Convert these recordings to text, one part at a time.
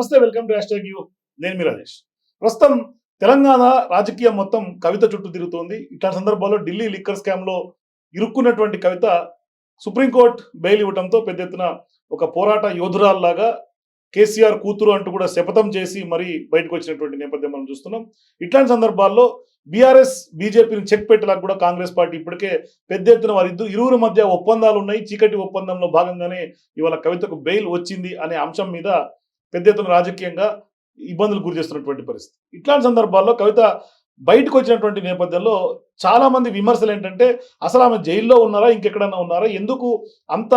నమస్తే welcome to hash you. నేను మీ రాజేష్. ప్రస్తుతం తెలంగాణ రాజకీయం మొత్తం కవిత చుట్టూ తిరుగుతోంది. ఇట్లాంటి సందర్భాల్లో ఢిల్లీ లిక్కర్ స్కామ్లో ఇరుక్కున్నటువంటి కవిత సుప్రీంకోర్టు బెయిల్ ఇవ్వడంతో పెద్ద ఎత్తున ఒక పోరాట యోధురాల్లాగా కేసీఆర్ కూతురు అంటూ కూడా శపథం చేసి మరీ బయటకు వచ్చినటువంటి నేపథ్యం మనం చూస్తున్నాం. ఇట్లాంటి సందర్భాల్లో బీఆర్ఎస్ బీజేపీని చెక్ పెట్టేలాగా కూడా కాంగ్రెస్ పార్టీ ఇప్పటికే పెద్ద ఎత్తున వారిద్దరు ఇరువురు మధ్య ఒప్పందాలు ఉన్నాయి. చీకటి ఒప్పందంలో భాగంగానే ఇవాళ కవితకు బెయిల్ వచ్చింది అనే అంశం మీద పెద్ద ఎత్తున రాజకీయంగా ఇబ్బందులు గురి చేస్తున్నటువంటి పరిస్థితి. ఇట్లాంటి సందర్భాల్లో కవిత బయటకు వచ్చినటువంటి నేపథ్యంలో చాలామంది విమర్శలు ఏంటంటే అసలు ఆమె జైల్లో ఉన్నారా? ఇంకెక్కడన్నా ఉన్నారా? ఎందుకు అంత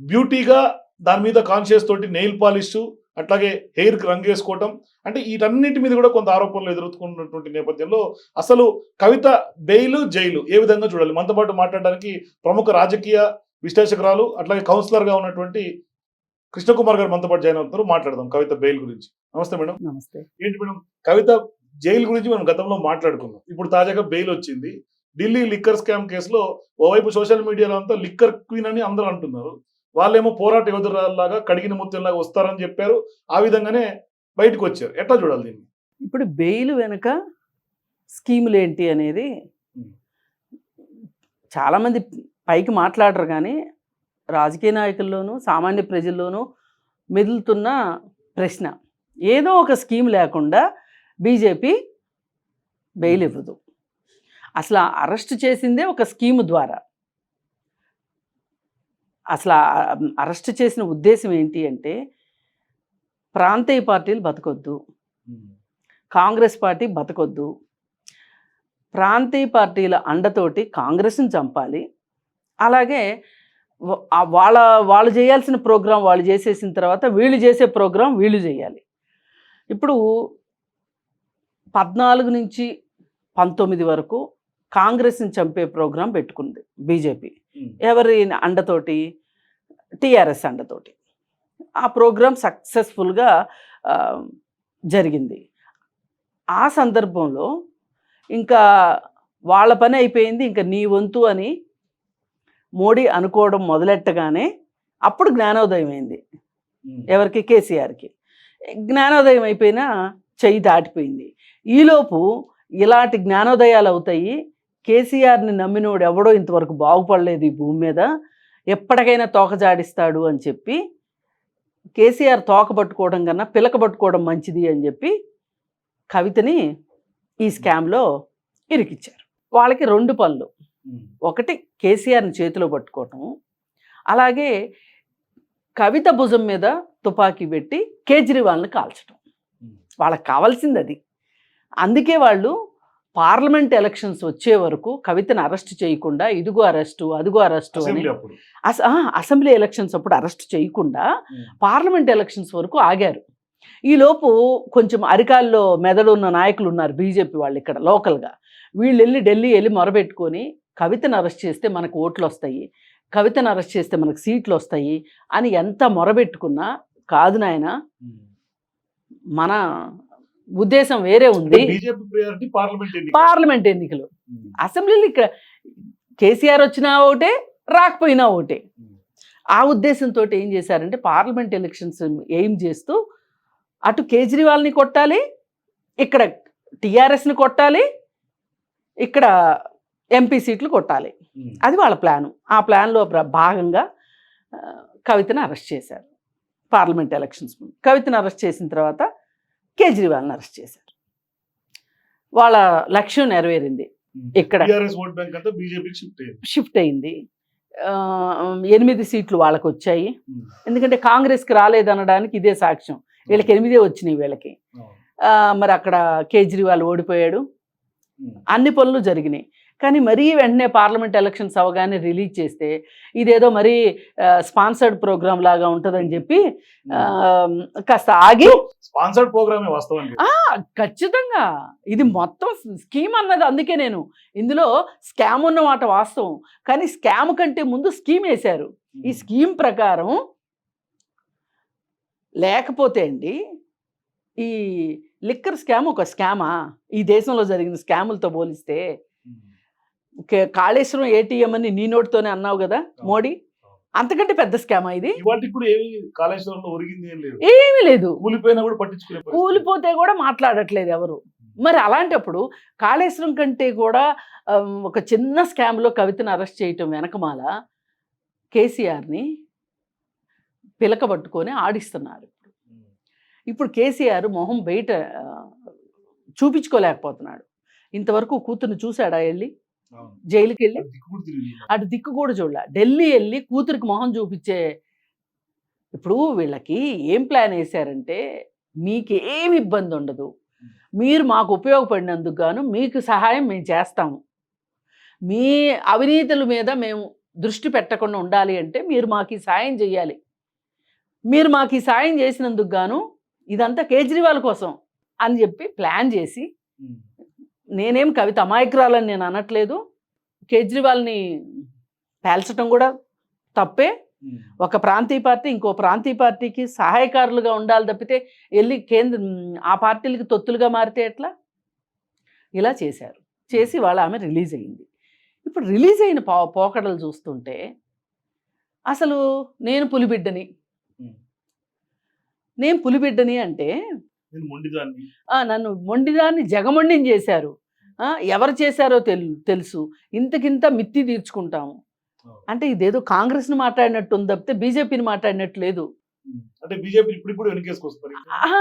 బ్యూటీగా దాని మీద కాన్షియస్ తోటి నెయిల్ పాలిష్ అట్లాగే హెయిర్కి రంగు వేసుకోవటం? అంటే వీటన్నిటి మీద కూడా కొంత ఆరోపణలు ఎదుర్కొన్నటువంటి నేపథ్యంలో అసలు కవిత బెయిలు జైలు ఏ విధంగా చూడాలి? మనతో పాటు మాట్లాడడానికి ప్రముఖ రాజకీయ విశ్లేషకురాలు అట్లాగే కౌన్సిలర్గా ఉన్నటువంటి కృష్ణకుమార్ గారు మనతో పాటు జాయిన్ అవుతున్నారు. మాట్లాడదాం కవిత బెయిల్ గురించి. నమస్తే మేడం. నమస్తే. ఏంటి మేడం? కవిత జైలు గురించి మనం గతంలో మాట్లాడుకున్నాం. ఇప్పుడు తాజాగా బెయిల్ వచ్చింది. ఢిల్లీ లిక్కర్ స్కామ్ కేసులో ఓవైపు సోషల్ మీడియాలో అంతా లిక్కర్ క్వీన్ అని అందరూ అంటున్నారు. వాళ్ళేమో పోరాట యోధురాల్లాగా కడిగిన ముత్యంలాగా వస్తారని చెప్పారు. ఆ విధంగానే బయటకు వచ్చారు. ఎట్లా చూడాలి దీన్ని? ఇప్పుడు బెయిల్ వెనుక స్కీములు ఏంటి అనేది. చాలామంది పైకి మాట్లాడరు కానీ రాజకీయ నాయకుల్లోనూ సామాన్య ప్రజల్లోనూ మెదులుతున్న ప్రశ్న. ఏదో ఒక స్కీమ్ లేకుండా బీజేపీ బెయిల్ ఇవ్వదు. అసలు అరెస్ట్ చేసిందే ఒక స్కీము ద్వారా. అసలు అరెస్ట్ చేసిన ఉద్దేశం ఏంటి అంటే ప్రాంతీయ పార్టీలు బతకొద్దు. కాంగ్రెస్ పార్టీ బతకొద్దు. ప్రాంతీయ పార్టీల అండతోటి కాంగ్రెస్ని చంపాలి. అలాగే వాళ్ళ వాళ్ళు చేయాల్సిన ప్రోగ్రాం వాళ్ళు చేసేసిన తర్వాత వీళ్ళు చేసే ప్రోగ్రాం వీళ్ళు చేయాలి. ఇప్పుడు పద్నాలుగు నుంచి పంతొమ్మిది వరకు కాంగ్రెస్ని చంపే ప్రోగ్రాం పెట్టుకుంది బీజేపీ. ఎవరి అండతోటి? టీఆర్ఎస్ అండతోటి. ఆ ప్రోగ్రాం సక్సెస్ఫుల్గా జరిగింది. ఆ సందర్భంలో ఇంకా వాళ్ళ పని అయిపోయింది ఇంకా నీ వంతు అని మోడీ అనుకోవడం మొదలెట్టగానే అప్పుడు జ్ఞానోదయం అయింది. ఎవరికి? కేసీఆర్కి. జ్ఞానోదయం అయిపోయినా చెయ్యి దాటిపోయింది. ఈలోపు ఇలాంటి జ్ఞానోదయాలు అవుతాయి. కేసీఆర్ని నమ్మినోడు ఎవడో ఇంతవరకు బాగుపడలేదు ఈ భూమి మీద. ఎప్పటికైనా తోక జాడిస్తాడు అని చెప్పి కేసీఆర్ తోక పట్టుకోవడం కన్నా పిలక పట్టుకోవడం మంచిది అని చెప్పి కవితని ఈ స్కామ్లో ఇరికిచ్చారు. వాళ్ళకి రెండు పనులు. ఒకటి కేసీఆర్ని చేతిలో పట్టుకోవటం. అలాగే కవిత భుజం మీద తుపాకీ పెట్టి కేజ్రీవాల్ని కాల్చడం వాళ్ళకి కావాల్సింది అది అందుకే వాళ్ళు పార్లమెంట్ ఎలక్షన్స్ వచ్చే వరకు కవితను అరెస్ట్ చేయకుండా ఇదిగో అరెస్టు అదిగో అరెస్టు అని అసెంబ్లీ ఎలక్షన్స్ అప్పుడు అరెస్ట్ చేయకుండా పార్లమెంట్ ఎలక్షన్స్ వరకు ఆగారు. ఈలోపు కొంచెం అరికాల్లో మెదడు ఉన్న నాయకులు ఉన్నారు బీజేపీ వాళ్ళు ఇక్కడ లోకల్గా. వీళ్ళు వెళ్ళి ఢిల్లీ వెళ్ళి మొరబెట్టుకొని కవితను అరెస్ట్ చేస్తే మనకు ఓట్లు వస్తాయి కవితను అరెస్ట్ చేస్తే మనకు సీట్లు వస్తాయి అని ఎంత మొరబెట్టుకున్నా కాదు నాయన. మన ఉద్దేశం వేరే ఉంది. పార్లమెంట్ ఎన్నిక పార్లమెంట్ ఎన్నికలు. అసెంబ్లీలో ఇక్కడ కేసీఆర్ వచ్చినా ఒకటే రాకపోయినా ఒకటే. ఆ ఉద్దేశంతో ఏం చేశారంటే పార్లమెంట్ ఎలక్షన్స్ ఎయిమ్ చేస్తూ అటు కేజ్రీవాల్ని కొట్టాలి ఇక్కడ టీఆర్ఎస్ని కొట్టాలి ఇక్కడ ఎంపీ సీట్లు కొట్టాలి. అది వాళ్ళ ప్లాను. ఆ ప్లాన్లో భాగంగా కవితను అరెస్ట్ చేశారు. పార్లమెంట్ ఎలక్షన్స్ ముందు. కవితను అరెస్ట్ చేసిన తర్వాత కేజ్రీవాల్ని అరెస్ట్ చేశారు. వాళ్ళ లక్ష్యం నెరవేరింది. ఇక్కడ షిఫ్ట్ అయింది. ఎనిమిది సీట్లు వాళ్ళకు వచ్చాయి. ఎందుకంటే కాంగ్రెస్కి రాలేదనడానికి ఇదే సాక్ష్యం. వీళ్ళకి ఎనిమిదే వచ్చినాయి వీళ్ళకి. మరి అక్కడ కేజ్రీవాల్ ఓడిపోయాడు. అన్ని పనులు జరిగినాయి. కానీ మరీ వెంటనే పార్లమెంట్ ఎలక్షన్స్ అవగానే రిలీజ్ చేస్తే ఇదేదో మరీ స్పాన్సర్డ్ ప్రోగ్రామ్ లాగా ఉంటుందని చెప్పి కాస్త ఆగి స్పాన్సర్డ్ ప్రోగ్రామే వాస్తవానికి ఖచ్చితంగా. ఇది మొత్తం స్కీమ్ అన్నది అందుకే నేను. ఇందులో స్కామ్ ఉన్నమాట వాస్తవం. కానీ స్కామ్ కంటే ముందు స్కీమ్ వేశారు. ఈ స్కీమ్ ప్రకారం లేకపోతే అండి ఈ లిక్కర్ స్కామ్ ఒక స్కామా? ఈ దేశంలో జరిగిన స్కాములతో పోలిస్తే కాళేశ్వరం ఏటీఎం అని నీ నోటితోనే అన్నావు కదా మోడీ? అంతకంటే పెద్ద స్కామ్ ఇది? ఏమి లేదు. కూలిపోతే కూడా మాట్లాడట్లేదు ఎవరు. మరి అలాంటప్పుడు కాళేశ్వరం కంటే కూడా ఒక చిన్న స్కామ్లో కవితను అరెస్ట్ చేయటం వెనకమాల కేసీఆర్ని పిలకబట్టుకొని ఆడిస్తున్నారు. ఇప్పుడు. కేసీఆర్ మొహం బయట చూపించుకోలేకపోతున్నాడు. ఇంతవరకు కూతుర్ని చూశాడా వెళ్ళి. జైలుకి వెళ్ళి. అటు దిక్కు కూడా చూడలే. ఢిల్లీ వెళ్ళి కూతురికి మొహం చూపించే ఇప్పుడు వీళ్ళకి ఏం ప్లాన్ వేశారంటే మీకు ఏమి ఇబ్బంది ఉండదు. మీరు మాకు ఉపయోగపడినందుకు గాను మీకు సహాయం మేము చేస్తాము. మీ అవినీతుల మీద మేము దృష్టి పెట్టకుండా ఉండాలి అంటే మీరు మాకు ఈ సాయం చేయాలి. మీరు మాకు ఈ సాయం చేసినందుకు గాను ఇదంతా కేజ్రీవాల్ కోసం అని చెప్పి ప్లాన్ చేసి. నేనేం కవిత అమాయకురాలని నేను అనట్లేదు. కేజ్రీవాల్ని పేల్చడం కూడా తప్పే. ఒక ప్రాంతీయ పార్టీ ఇంకో ప్రాంతీయ పార్టీకి సహాయకారులుగా ఉండాలి తప్పితే వెళ్ళి కేంద్ర ఆ పార్టీలకి తొత్తులుగా మారితే ఎట్లా? ఇలా చేశారు. చేసి వాళ్ళ ఆమె రిలీజ్ అయింది. ఇప్పుడు రిలీజ్ అయిన పో పోకడలు చూస్తుంటే అసలు నేను పులిబిడ్డని. నేను పులిబిడ్డని అంటే నన్ను మొండిదాన్ని జగమొండిని చేశారు. ఆ, ఎవరు చేశారో తెలు తెలుసు. ఇంతకింత మిత్తి తీర్చుకుంటాము. అంటే ఇదేదో కాంగ్రెస్ని మాట్లాడినట్టు ఉంది తప్పితే బీజేపీని మాట్లాడినట్టు లేదు. అంటే బీజేపీ ఇప్పుడు ఇప్పుడు వెనకేసుకొస్తారు ఆహా,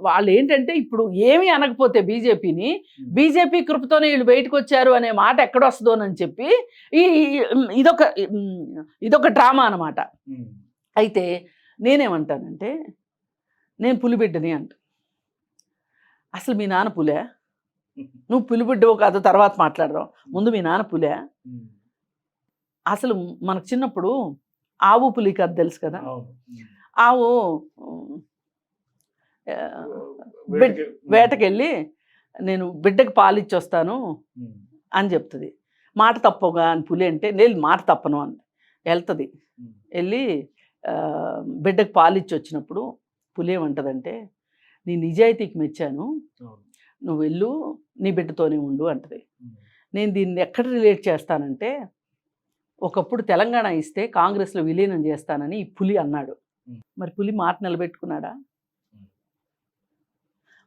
వాళ్ళు ఏంటంటే ఇప్పుడు ఏమీ అనకపోతే బీజేపీని బీజేపీ కృపతోనే వీళ్ళు బయటకు వచ్చారు అనే మాట ఎక్కడొస్తుందోనని చెప్పి ఈ ఇదొక ఇదొక డ్రామా అన్నమాట ఉమ్. అయితే నేనేమంటానంటే నేను పులిబిడ్డని అంట. అసలు మీ నాన్న పులే? నువ్వు పులిబిడ్డవో కాదు తర్వాత మాట్లాడదాం. ముందు మీ నాన్న పులే. అసలు మనకు చిన్నప్పుడు ఆవు పులి కథ తెలుసు కదా. ఆవు వేటకెళ్ళి నేను బిడ్డకి పాలిచ్చి వస్తాను. అని చెప్తుంది. మాట తప్పగా అని పులి అంటే నేను మాట తప్పను అని వెళ్తుంది. వెళ్ళి బిడ్డకు పాలిచ్చి వచ్చినప్పుడు పులి ఏమంటదంటే నీ నిజాయితీకి మెచ్చాను. నువ్వు వెళ్ళు నీ బిడ్డతోనే ఉండు అంటది. నేను దీన్ని ఎక్కడ రిలేట్ చేస్తానంటే ఒకప్పుడు తెలంగాణ ఇస్తే కాంగ్రెస్లో విలీనం చేస్తానని ఈ పులి అన్నాడు. మరి పులి మాట నిలబెట్టుకున్నాడా.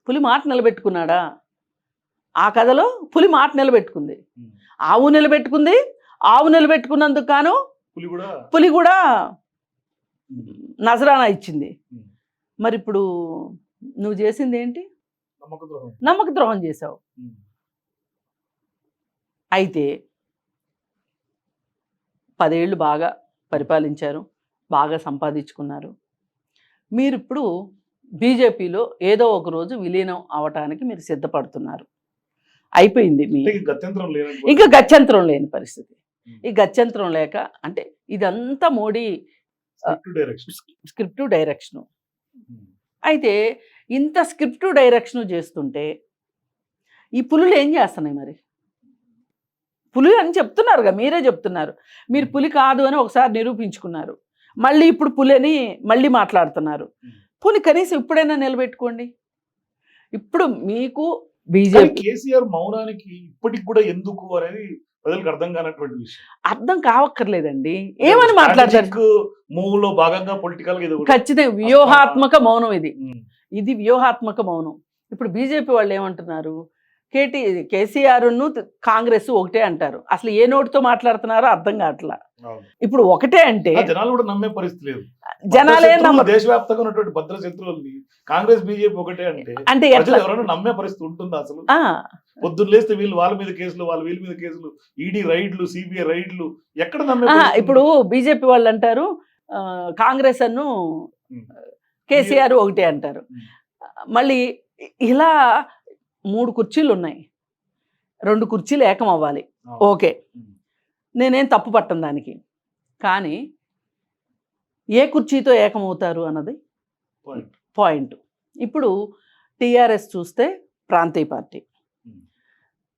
పులి మాట నిలబెట్టుకున్నాడా ఆ కథలో పులి మాట నిలబెట్టుకుంది. ఆవు నిలబెట్టుకుంది ఆవు నిలబెట్టుకున్నందుకు గాను పులి కూడా పులి కూడా ఉమ్. నజరానా ఇచ్చింది. మరి ఇప్పుడు నువ్వు చేసింది ఏంటి? నమ్మక ద్రోహం నమ్మక ద్రోహం చేసావు. అయితే పదేళ్ళు బాగా పరిపాలించారు బాగా సంపాదించుకున్నారు. మీరు ఇప్పుడు బీజేపీలో ఏదో ఒక రోజు విలీనం అవటానికి మీరు సిద్ధపడుతున్నారు. అయిపోయింది మీ ఇంకా గత్యంతరం లేని పరిస్థితి. ఈ గత్యంతరం లేక అంటే ఇదంతా మోడీ స్క్రిప్ట్ డైరెక్షను. అయితే ఇంత స్క్రిప్ట్ డైరెక్షన్ చేస్తుంటే ఈ పులులు ఏం చేస్తున్నాయి మరి? పులి అని చెప్తున్నారుగా మీరే చెప్తున్నారు. మీరు పులి కాదు అని ఒకసారి నిరూపించుకున్నారు. మళ్ళీ ఇప్పుడు పులి అని మళ్ళీ మాట్లాడుతున్నారు. పులి కనీసం ఇప్పుడైనా నిలబెట్టుకోండి. ఇప్పుడు మీకు బీజేపీ కేసీఆర్ మౌనానికి ఇప్పటికి కూడా ఎందుకు అనేది ప్రజలకు అర్థం కానటువంటి విషయం. అర్థం కావక్కర్లేదండి. ఏమని మాట్లాడతారు? మూవ్లో భాగంగా పొలిటికల్. ఖచ్చితంగా వ్యూహాత్మక మౌనం ఇది. ఇది వ్యూహాత్మక మౌనం. ఇప్పుడు బీజేపీ వాళ్ళు ఏమంటున్నారు? కేటీ కేసీఆర్ను కాంగ్రెస్ ఒకటే అంటారు అసలు ఏ నోటితో మాట్లాడుతున్నారో అర్థం కావట్లా. ఇప్పుడు ఒకటే అంటే జనాలు కూడా నమ్మే పరిస్థితి లేదు జనాలే నమ్మరు దేశవ్యాప్తంగా ఉన్నటువంటి భద్ర శత్రువుల్ని కాంగ్రెస్ బీజేపీ ఒకటే అంటే అంటే ఎవరైనా నమ్మే పరిస్థితి ఉంటుందా అసలు పొద్దున్న లేస్తే వీళ్ళు వాళ్ళ మీద కేసులు వాళ్ళ వీళ్ళ మీద కేసులు ఈడీ రైడ్లు సిబిఐ రైడ్లు ఎక్కడ నమ్మే ఇప్పుడు? బీజేపీ వాళ్ళు అంటారు ఆ, కాంగ్రెస్ అను ఉమ్. కేసీఆర్ ఒకటే అంటారు. మళ్ళీ ఇలా మూడు కుర్చీలు ఉన్నాయి రెండు కుర్చీలు ఏకం అవ్వాలి. ఓకే. నేనేం తప్పు పట్టను దానికి కానీ ఏ కుర్చీతో ఏకమవుతారు అన్నది. పాయింట్ ఇప్పుడు టీఆర్ఎస్ చూస్తే ప్రాంతీయ పార్టీ.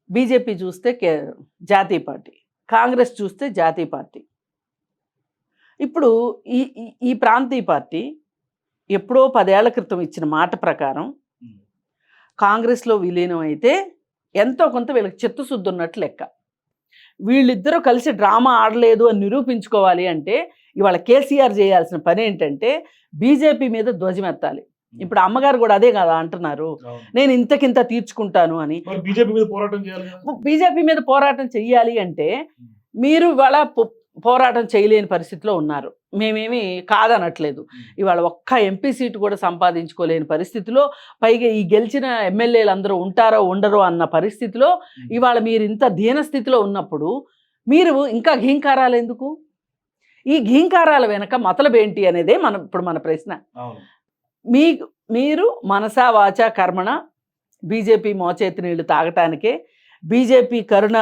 బీజేపీ చూస్తే కే జాతీయ పార్టీ కాంగ్రెస్ చూస్తే జాతీయ పార్టీ ఇప్పుడు ఈ ఈ- ప్రాంతీయ పార్టీ ఎప్పుడో పదేళ్ళ క్రితం ఇచ్చిన మాట ప్రకారం. కాంగ్రెస్లో విలీనం అయితే ఎంతో కొంత వీళ్ళకి చిత్తశుద్ధి ఉన్నట్లు లెక్క. వీళ్ళిద్దరూ కలిసి డ్రామా ఆడలేదు అని నిరూపించుకోవాలి అంటే ఇవాళ కేసీఆర్ చేయాల్సిన పని ఏంటంటే బీజేపీ మీద ధ్వజమెత్తాలి. ఇప్పుడు అమ్మగారు కూడా అదే కదా అంటున్నారు. నేను ఇంతకింత తీర్చుకుంటాను అని. బీజేపీ మీద పోరాటం చేయాలి? బీజేపీ మీద పోరాటం చెయ్యాలి అంటే మీరు ఇవాళ పోరాటం చేయలేని పరిస్థితిలో ఉన్నారు. మేమేమి కాదనట్లేదు. ఇవాళ ఒక్క ఎంపీ సీటు కూడా సంపాదించుకోలేని పరిస్థితిలో పైగా ఈ గెలిచిన ఎమ్మెల్యేలు అందరూ ఉంటారో ఉండరో అన్న పరిస్థితిలో ఇవాళ మీరు ఇంత దీన స్థితిలో ఉన్నప్పుడు మీరు ఇంకా ఘీంకారాలు ఎందుకు? ఈ ఘీంకారాల వెనక మతలబు ఏంటి అనేదే మన ఇప్పుడు మన ప్రశ్న. మీ మీరు మనసా వాచ కర్మణ బీజేపీ మోచేతి నీళ్ళు తాగటానికే బీజేపీ కరుణ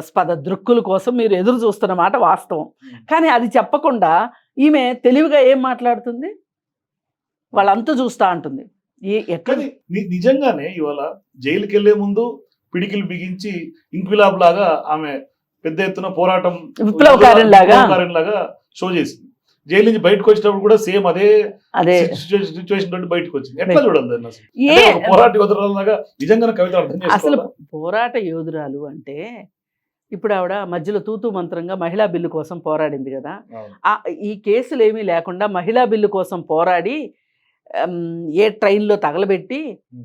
స్పద దృక్కుల కోసం మీరు ఎదురు చూస్తున్న మాట వాస్తవం. కానీ అది చెప్పకుండా ఈమె తెలివిగా ఏం మాట్లాడుతుంది? వాళ్ళంతా చూస్తా ని- నిజంగానే ఇవాళ జైలుకి వెళ్ళే ముందు పిడికిలు బిగించి ఇంక్విలాబ్ లాగా ఆమె పెద్ద ఎత్తున పోరాటం విప్లవకారులాగా షో చేసింది. జైలు నుంచి బయటకు వచ్చినప్పుడు కూడా సేమ్ అదే అదే. సిచ్యువేషన్ తోటి బయటకు వచ్చింది. ఎట్లా చూడాలి పోరాట యోధురాలాగా నిజంగానే కవిత అర్థం అసలు? పోరాట యోధురాలు అంటే ఇప్పుడు ఆవిడ మధ్యలో తూతూ మంత్రంగా మహిళా బిల్లు కోసం పోరాడింది కదా. ఈ కేసులు ఏమీ లేకుండా మహిళా బిల్లు కోసం పోరాడి ఏ ట్రైన్లో తగలబెట్టి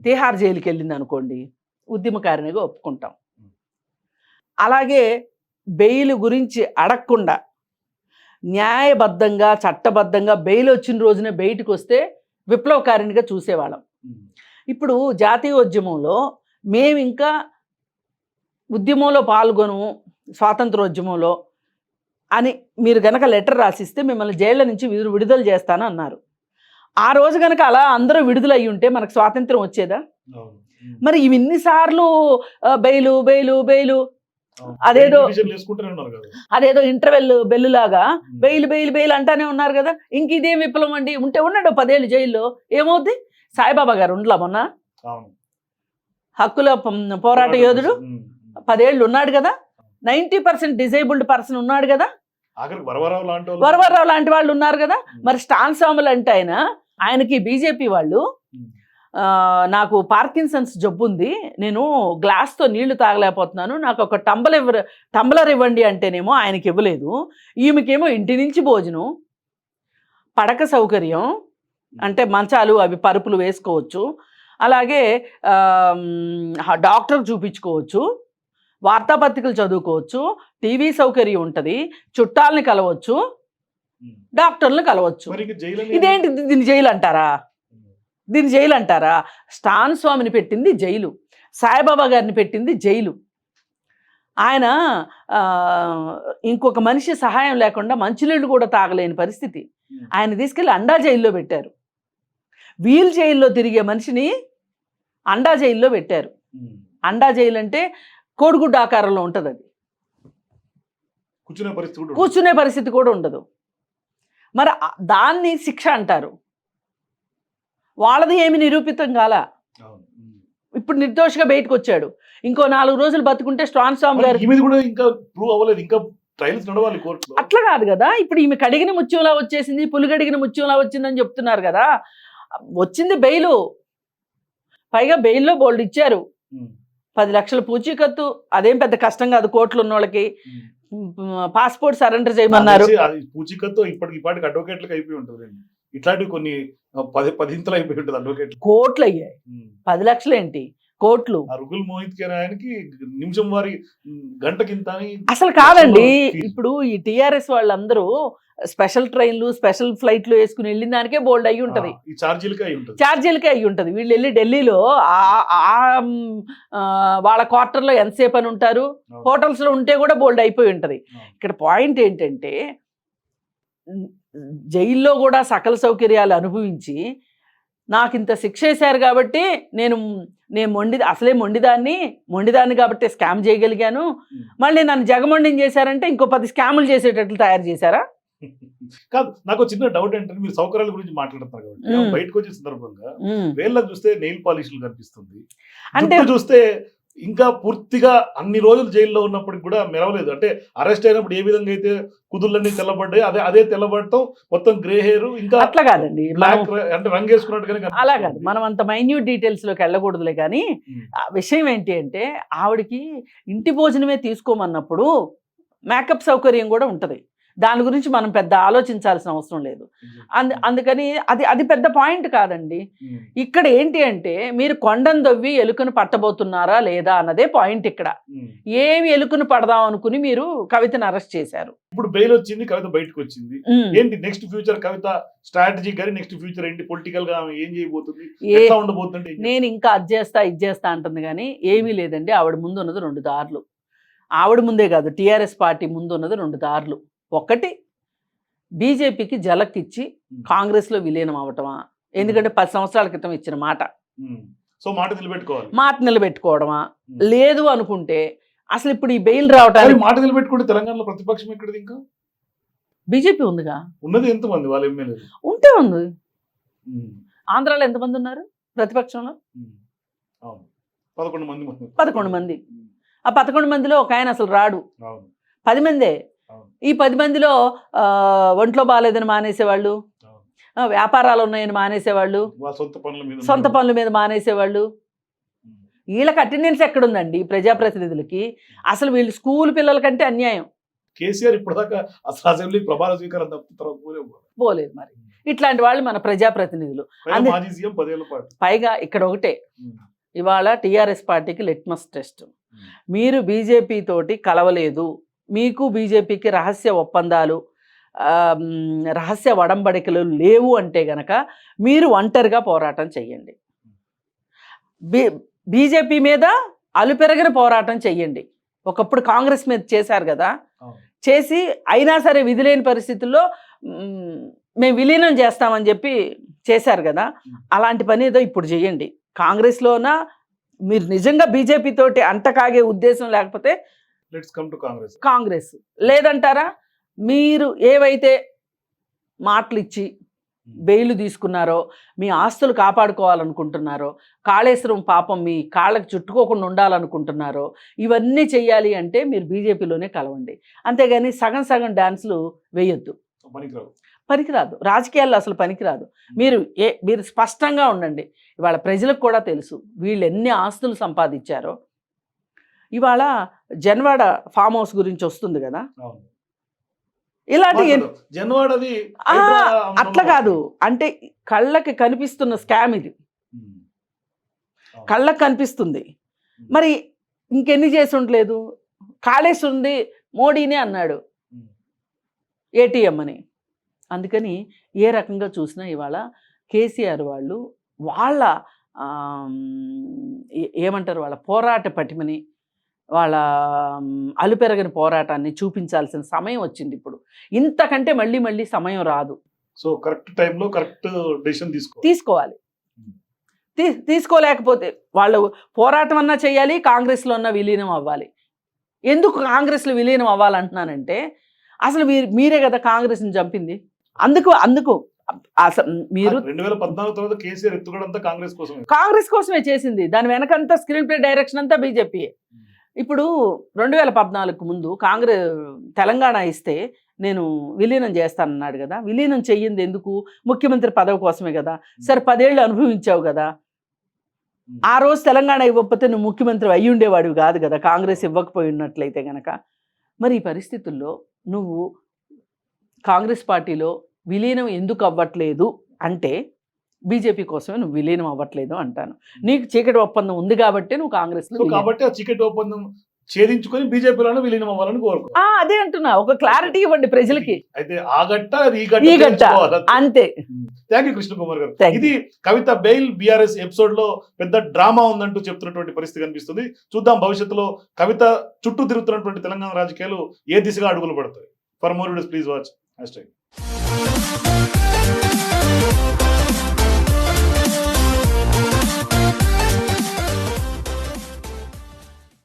తిహార్ జైలుకి వెళ్ళింది అనుకోండి ఉద్యమకారినిగా ఒప్పుకుంటాం అలాగే బెయిల్ గురించి అడగకుండా న్యాయబద్ధంగా చట్టబద్ధంగా బెయిల్ వచ్చిన రోజునే బయటకు వస్తే విప్లవకారినిగా చూసేవాళ్ళం. ఇప్పుడు జాతీయ ఉద్యమంలో మేము ఇంకా ఉద్యమంలో పాల్గొనము స్వాతంత్రోద్యమంలో అని మీరు గనక లెటర్ రాసిస్తే మిమ్మల్ని జైళ్ళ నుంచి విడు- విడుదల చేస్తాను అన్నారు ఆ రోజు గనక అలా అందరూ విడుదల అయ్యి ఉంటే మనకు స్వాతంత్రం వచ్చేదా. మరి ఇవి ఇన్నిసార్లు ఆ, బెయిలు బెయిలు బెయిలు. అదేదో- అదేదో ఇంటర్వెల్ బెల్లులాగా. బెయిల్ బెయిల్ బెయిల్ అంటానే ఉన్నారు కదా ఇంక ఇదేం విప్లవం అండి ఉంటే ఉన్నాడు పదేళ్ళు జైల్లో ఏమవుద్ది సాయిబాబా గారు ఉండలా మొన్న. హక్కుల పోరాట యోధుడు. పదేళ్ళు ఉన్నాడు కదా? నైంటీ పర్సెంట్ డిజేబుల్డ్ పర్సన్ ఉన్నాడు కదా? వరవరరావు లాంటి వాళ్ళు ఉన్నారు కదా. మరి స్టాన్ స్వాములు అంటే ఆయన ఆయనకి బీజేపీ వాళ్ళు నాకు పార్కిన్సన్స్ జబ్బు ఉంది నేను గ్లాస్తో నీళ్ళు తాగలేకపోతున్నాను నాకు ఒక టంబల్ ఇవ్వ టంబలర్ ఇవ్వండి అంటేనేమో ఆయనకి ఇవ్వలేదు. ఈమెకేమో ఇంటి నుంచి భోజనం పడక సౌకర్యం అంటే మంచాలు అవి పరుపులు వేసుకోవచ్చు అలాగే డాక్టర్ చూపించుకోవచ్చు వార్తాపత్రికలు చదువుకోవచ్చు టీవీ సౌకర్యం ఉంటుంది చుట్టాలని కలవచ్చు ఉమ్. డాక్టర్లను కలవచ్చు. ఇదేంటి దీన్ని జైలు అంటారా? దీన్ని జైలు అంటారా? స్టాన్ స్వామిని పెట్టింది జైలు సాయిబాబా గారిని పెట్టింది జైలు. ఆయన ఇంకొక మనిషి సహాయం లేకుండా మంచినీళ్ళు కూడా తాగలేని పరిస్థితి. ఆయన తీసుకెళ్ళి అండా జైల్లో పెట్టారు. వీల్ జైల్లో తిరిగే మనిషిని అండా జైల్లో పెట్టారు. అండా జైలు అంటే కోడిగుడ్డ ఆకారంలో ఉంటుంది అది. కూర్చునే పరిస్థితి. కూర్చునే పరిస్థితి కూడా ఉండదు. మరి దాన్ని శిక్ష అంటారు. వాళ్ళది ఏమి నిరూపితం కాల. ఇప్పుడు నిర్దోషిగా బయటకు వచ్చాడు. ఇంకో నాలుగు రోజులు బతుకుంటే స్ట్రాంగ్ స్వామి గారు కూడా ఇంకా ప్రూవ్ అవ్వలేదు. ఇంకా ట్రయల్స్ నడవాలి కోర్టులో. అట్లా కాదు కదా. ఇప్పుడు ఈమె కడిగిన ముత్యంలా వచ్చేసింది పులి కడిగిన ముత్యంలా వచ్చిందని చెప్తున్నారు కదా. వచ్చింది బెయిలు. పైగా బెయిల్లో బోల్డ్ ఇచ్చారు. పది లక్షల పూచీకత్తు అదేం పెద్ద కష్టం కాదు కోట్లు ఉన్న వాళ్ళకి పాస్పోర్ట్ సరెండర్ చేయమన్నారు. నాకు తెలిసి అది పూచికతో ఇప్పటికి ఇప్పటికి అడ్వకేట్లకు అయిపోయి ఉంటుంది. ఇట్లాంటివి కొన్ని పది పదింతలు అయిపోయి ఉంటుంది అడ్వకేట్ కోట్లు అయ్యాయి పది లక్షలు ఏంటి కోట్లు. రుకుల్ మోహిత్ ఆయనకి నిమిషం వారి గంటకింత అసలు కాదండి. ఇప్పుడు ఈ టిఆర్ఎస్ వాళ్ళందరూ స్పెషల్ ట్రైన్లు స్పెషల్ ఫ్లైట్లు వేసుకుని వెళ్ళిన దానికే బోల్డ్ అయ్యి ఉంటది. ఛార్జీలకి అయి ఉంటుంది. వీళ్ళు వెళ్ళి ఢిల్లీలో వాళ్ళ క్వార్టర్లో ఎంతసేపు అని ఉంటారు? అవును. హోటల్స్లో ఉంటే కూడా బోల్డ్ అయిపోయి ఉంటది. ఇక్కడ పాయింట్ ఏంటంటే జైల్లో కూడా సకల సౌకర్యాలు అనుభవించి నాకు ఇంత శిక్ష వేశారు కాబట్టి నేను నేను మొండి అసలే మొండిదాన్ని మొండిదాన్ని కాబట్టి స్కామ్ చేయగలిగాను. మళ్ళీ నన్ను జగమొండిని చేశారంటే ఇంకో పది స్కాములు చేసేటట్లు తయారు చేశారా కాదు నాకు చిన్న డౌట్ ఏంటంటే మీరు సౌకర్యాల గురించి మాట్లాడుతున్నారు కాబట్టి. బయటకు వచ్చే సందర్భంగా ఉమ్. వేళ్ళకు చూస్తే నెయిల్ పాలిష్లు కనిపిస్తుంది అంటే చూస్తే ఇంకా పూర్తిగా అన్ని రోజులు జైల్లో ఉన్నప్పటికి కూడా మెరవలేదు. అంటే అరెస్ట్ అయినప్పుడు ఏ విధంగా అయితే కుదుర్లన్నీ తెల్లబడ్డాయి అదే అదే తెల్లబడటం మొత్తం గ్రే హెయిర్ ఇంకా అట్లా కాదండి. బ్లాక్ మనం అంటే రంగు వేసుకున్నట్టుగానే కనిపిస్తుంది. అలా కాదు. మనం అంత మైన్యూట్ డీటెయిల్స్లోకి వెళ్ళకూడదులే కానీ విషయం ఏంటి అంటే ఆవిడకి ఇంటి భోజనమే తీసుకోమన్నప్పుడు మేకప్ సౌకర్యం కూడా ఉంటుంది. దాని గురించి మనం పెద్ద ఆలోచించాల్సిన అవసరం లేదు. అందు అందుకని అది అది పెద్ద పాయింట్ కాదండి. ఇక్కడ ఏంటి అంటే మీరు కొండను దవ్వి ఎలుకను పట్టబోతున్నారా లేదా అన్నదే పాయింట్ ఇక్కడ. ఏమి ఎలుకను పడదాం అనుకుని మీరు కవితను అరెస్ట్ చేశారు. ఇప్పుడు బెయిల్ వచ్చింది కవిత బయటకు వచ్చింది. ఏంటి నెక్స్ట్ ఫ్యూచర్ కవిత స్ట్రాటజీ కానీ నెక్స్ట్ ఫ్యూచర్ ఏంటి? పొలిటికల్గా ఏం చేయబోతుంది? ఎట్లా ఉండబోతుంది నేను ఇంకా అది చేస్తా ఇది చేస్తా అంటుంది కానీ ఏమీ లేదండి. ఆవిడ ముందు ఉన్నది రెండు దారులు. ఆవిడ ముందే కాదు టీఆర్ఎస్ పార్టీ ముందు ఉన్నది రెండు దారులు. ఒకటి బీజేపీకి జలక్కిచ్చి కాంగ్రెస్లో విలీనం అవటమా? ఎందుకంటే పది సంవత్సరాల క్రితం ఇచ్చిన మాట. సో మాట నిలబెట్టుకోవాలి. మాట నిలబెట్టుకోవడమా. లేదు అనుకుంటే అసలు ఇప్పుడు ఈ బెయిల్ రావటానికి మాట నిలబెట్టుకుంటే తెలంగాణలో ప్రతిపక్షం ఎక్కడిది ఇంకా? బీజేపీ ఉందిగా? ఉన్నది ఎంతమంది వాళ్ళ ఎమ్మెల్యేలు ఉంటే ఉంది. ఆంధ్రాలో ఎంతమంది ఉన్నారు ప్రతిపక్షంలో? పదకొండు మంది పదకొండు మంది. ఆ పదకొండు మందిలో ఒక ఆయన అసలు రాడు. పది మందే. ఈ పది మందిలో ఒంట్లో బాగాలేదని మానేసేవాళ్ళు వ్యాపారాలు ఉన్నాయని మానేసేవాళ్ళు వాళ్ళ సొంత పనుల మీద మానేసేవాళ్ళు. వీళ్ళకి అటెండెన్స్ ఎక్కడుందండి ప్రజాప్రతినిధులకి? అసలు వీళ్ళు స్కూల్ పిల్లల కంటే అన్యాయం. కేసీఆర్ ఇప్పటిదాకా అసలు అసెంబ్లీ ప్రమాణ స్వీకారం పోలేదు మరి. ఇట్లాంటి వాళ్ళు మన ప్రజాప్రతినిధులు. పైగా ఇక్కడ ఒకటే. ఇవాళ టీఆర్ఎస్ పార్టీకి లిట్మస్ టెస్ట్. మీరు బీజేపీ తోటి కలవలేదు. మీకు బీజేపీకి రహస్య ఒప్పందాలు రహస్య వడంబడికలు లేవు అంటే గనక మీరు ఒంటరిగా పోరాటం చెయ్యండి. బీ బీజేపీ మీద అలుపెరగిన పోరాటం చెయ్యండి. ఒకప్పుడు కాంగ్రెస్ మీద చేశారు కదా. చేసి అయినా సరే విధి లేని పరిస్థితుల్లో మేము విలీనం చేస్తామని చెప్పి చేశారు కదా. అలాంటి పని ఏదో ఇప్పుడు చేయండి కాంగ్రెస్లోన మీరు నిజంగా బీజేపీ తోటి అంట కాగే ఉద్దేశం లేకపోతే let's come to Congress Congress. లేదంటారా? మీరు ఏవైతే మాటలు ఇచ్చి బెయిల్ తీసుకున్నారో మీ ఆస్తులు కాపాడుకోవాలనుకుంటున్నారో కాళేశ్వరం పాపం మీ కాళ్ళకి చుట్టుకోకుండా ఉండాలనుకుంటున్నారో ఇవన్నీ చెయ్యాలి అంటే మీరు బీజేపీలోనే కలవండి. అంతేగాని సగం సగం డాన్సులు వేయొద్దు. పనికిరావు. పనికిరాదు. రాజకీయాల్లో అసలు పనికిరాదు. మీరు ఏ మీరు స్పష్టంగా ఉండండి. ఇవాళ ప్రజలకు కూడా తెలుసు వీళ్ళు ఎన్ని ఆస్తులు సంపాదించారో ఇవాళ జన్వాడ ఫామ్ హౌస్ గురించి వస్తుంది కదా. ఇలాంటి జన్వాడది అట్లా కాదు. అంటే కళ్ళకి కనిపిస్తున్న స్కామ్ ఇది. కళ్ళకి కనిపిస్తుంది. మరి ఇంకెన్ని చేసి ఉండలేదు? కాళేశ్వరుంది మోడీనే అన్నాడు. ఏటీఎం అని. అందుకని ఏ రకంగా చూసినా ఇవాళ కేసీఆర్ వాళ్ళు వాళ్ళ ఏమంటారు? వాళ్ళ పోరాట పటిమని వాళ్ళ అలుపెరగని పోరాటాన్ని చూపించాల్సిన సమయం వచ్చింది ఇప్పుడు. ఇంతకంటే మళ్ళీ మళ్ళీ సమయం రాదు. సో కరెక్ట్ టైంలో కరెక్ట్ డెసిషన్ తీసుకో తీసుకోవాలి. తీసుకోలేకపోతే వాళ్ళు పోరాటం అన్నా చేయాలి కాంగ్రెస్లో అన్నా విలీనం అవ్వాలి. ఎందుకు కాంగ్రెస్లో విలీనం అవ్వాలంటున్నానంటే అసలు మీరు మీరే కదా కాంగ్రెస్ని చంపింది. అందుకు అందుకు మీరు రెండు వేల పద్నాలుగు తర్వాత కేసీఆర్ ఎత్తుగడంతా కాంగ్రెస్ కోసమే. కాంగ్రెస్ కోసమే చేసింది. దాని వెనకంతా స్క్రీన్ ప్లే డైరెక్షన్ అంతా బీజేపీ ఇప్పుడు రెండు వేల పద్నాలుగు ముందు కాంగ్రెస్ తెలంగాణ ఇస్తే నేను విలీనం చేస్తానన్నాడు కదా. విలీనం చెయ్యింది ఎందుకు? ముఖ్యమంత్రి పదవి కోసమే కదా. సరే పదేళ్ళు అనుభవించావు కదా. ఆ రోజు తెలంగాణ ఇవ్వకపోతే నువ్వు ముఖ్యమంత్రి అయ్యి ఉండేవాడివి కాదు కదా. కాంగ్రెస్ ఇవ్వకపోయి ఉన్నట్లయితే గనక. మరి ఈ పరిస్థితుల్లో నువ్వు కాంగ్రెస్ పార్టీలో విలీనం ఎందుకు అవ్వట్లేదు అంటే బీజేపీ కోసమే నువ్వు విలీనం అవ్వట్లేదు అంటాను. నీకు చీకటి ఒప్పందం ఉంది కాబట్టి నువ్వు కాంగ్రెస్లో సో విలీనం- కాబట్టి ఆ చికెట్ ఒప్పందం ఛేదించుకొని బీజేపీలోనే విలీనం అవ్వాలని కోరుకో అదే అంటున్నా. ఒక క్లారిటీ ఇవ్వండి ప్రజలకి. అయితే ఆ గట్ట ఈ గట్ట. అంతే. థ్యాంక్ యూ కృష్ణ కుమార్ గారు. ఇది కవిత బెయిల్ బీఆర్ఎస్ ఎపిసోడ్లో పెద్ద డ్రామా ఉందంటూ చెప్తున్నటువంటి పరిస్థితి కనిపిస్తుంది. చూద్దాం భవిష్యత్తులో కవిత చుట్టూ తిరుగుతున్నటువంటి తెలంగాణ రాజకీయాలు ఏ దిశగా అడుగులు పడతాయి? For more please watch hash